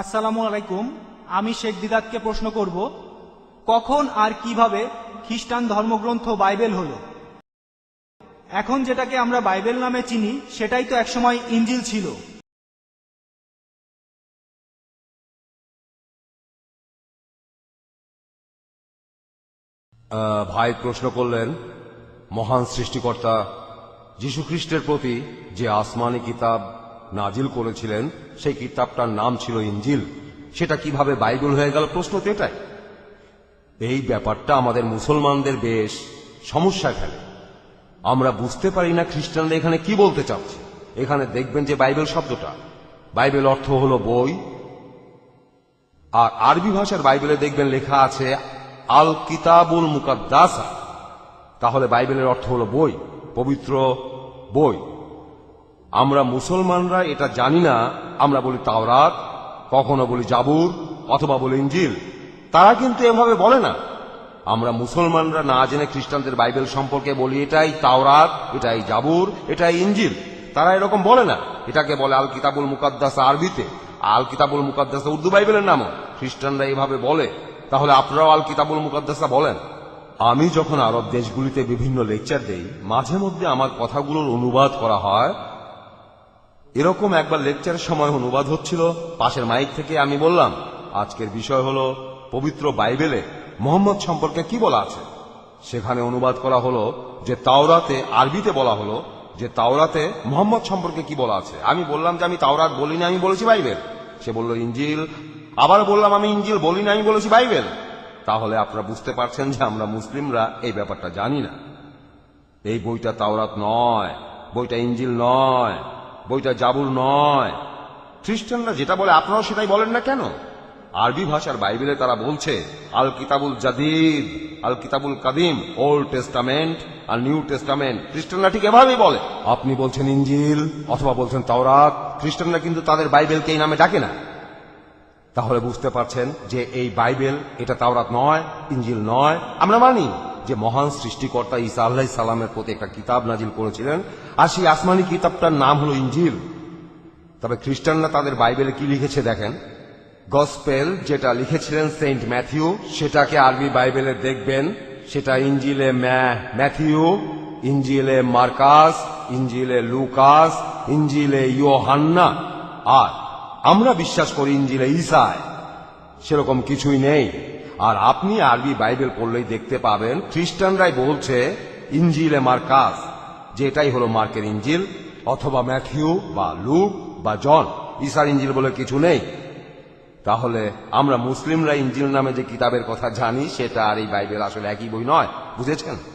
আসসালামু আলাইকুম, আমি শেখ দিদাতকে প্রশ্ন করব, কখন আর কীভাবে খ্রিস্টান ধর্মগ্রন্থ বাইবেল হলো? এখন যেটাকে আমরা বাইবেল নামে চিনি, সেটাই তো একসময় ইঞ্জিল ছিল। ভাই প্রশ্ন করলেন, মহান সৃষ্টিকর্তা, যীশুখ্রিস্টের প্রতি যে আসমানি কিতাব নাজিল করেছিলেন, সেই কিতাবটার নাম ছিল ইঞ্জিল। সেটা কীভাবে বাইবেল হয়ে গেল প্রশ্ন তো এটাই। এই ব্যাপারটা আমাদের মুসলমানদের বেশ সমস্যা ফেলে। আমরা বুঝতে পারি না খ্রিস্টানরা এখানে কি বলতে চাচ্ছে। এখানে দেখবেন যে বাইবেল শব্দটা। বাইবেল অর্থ হল বই। আর আরবি ভাষার বাইবেলে দেখবেন লেখা আছে, আল কিতাবুল মুকাদ্দাসা। তাহলে বাইবেলের অর্থ হলো বই, পবিত্র বই। আমরা মুসলমানরা এটা জানি না। আমরা বলি তাওরাত, কখনো বলি জাবুর, অথবা বলি ইঞ্জিল। তারা কিন্তু এভাবে বলে না। আমরা মুসলমানরা না জেনে খ্রিস্টানদের বাইবেল সম্পর্কে বলি, এটাই তাওরাত, এটাই জাবুর, এটাই ইঞ্জিল। তারা এরকম বলে না। এটাকে বলে আল কিতাবুল মুকাদ্দাসা আরবিতে। আল কিতাবুল মুকাদ্দাসা উর্দু বাইবেলের নামও। খ্রিস্টানরা এইভাবে বলে। তাহলে আপনারাও আল কিতাবুল মুকাদ্দাসা বলেন। আমি যখন আরব দেশগুলিতে বিভিন্ন লেকচার দেই, মাঝে মধ্যে আমার কথাগুলোর অনুবাদ করা হয় এরকম একবার লেকচারের সময় অনুবাদ হচ্ছিল, পাশের মাইক থেকে আমি বললাম, আজকের বিষয় হলো পবিত্র বাইবেলে মোহাম্মদ সম্পর্কে কি বলা আছে? সেখানে অনুবাদ করা হলো যে তাওরাতে, আরবিতে বলা হলো যে তাওরাতে মোহাম্মদ সম্পর্কে কি বলা আছে। আমি বললাম যে আমি তাওরাত বলি না আমি বলেছি বাইবেল। সে বলল, ইঞ্জিল। আবার বললাম, আমি ইঞ্জিল বলি না আমি বলেছি বাইবেল। তাহলে আপনারা বুঝতে পারছেন যে আমরা মুসলিমরা এই ব্যাপারটা জানি না। এই বইটা তাওরাত নয়, বইটা ইঞ্জিল নয়। বইটা জাবুর নয়। খ্রিস্টানরা যেটা বলে আপনারাও সেটাই বলেন না কেন? আরবি ভাষার বাইবেলে তারা বলছে, আল কিতাবুল জাদিদ, আল কিতাবুল কাদিম, ওল্ড টেস্টামেন্ট আর নিউ টেস্টামেন্ট। খ্রিস্টানরা ঠিক এভাবেই বলে। আপনি বলছেন ইঞ্জিল অথবা বলছেন তাওরাত, খ্রিস্টানরা কিন্তু তাদের বাইবেলকে এই নামে ডাকে না। তাহলে বুঝতে পারছেন যে এই বাইবেল এটা তাওরাত নয়, ইঞ্জিল নয়। আমরা মানি যে মহান সৃষ্টিকর্তা ঈসা আল্লাহ সালামের প্রতি একটা কিতাব নাজিল করেছিলেন, আর সেই আসমানি কিতাবটার নাম হলো ইঞ্জিল তবে খ্রিস্টানরা তাদের বাইবেলে কি লিখেছে দেখেন? গসপেল যেটা লিখেছিলেন সেন্ট ম্যাথিউ, সেটাকে আরবি বাইবেলে দেখবেন, সেটা ইঞ্জিলে ম্যা- ম্যাথিউ ইঞ্জিলে মার্কাস ইঞ্জিলে লুকাস ইঞ্জিলে ইয়োহান্না। আর আমরা বিশ্বাস করি ইঞ্জিলে ইসায় সেরকম কিছুই নেই। আর আপনি আরবি বাইবেল পড়লেই দেখতে পাবেন, খ্রিস্টানরাই বলছে, ইঞ্জিল ইঞ্জিলে মার্কাস, যেটাই হলো মার্কের ইঞ্জিল, অথবা ম্যাথিউ বা লুক বা জন ইসার ইঞ্জিল বলে কিছু নেই। তাহলে আমরা মুসলিমরা ইঞ্জিল নামে যে কিতাবের কথা জানি, সেটা আর এই বাইবেল আসলে একই বই নয়, বুঝেছেন?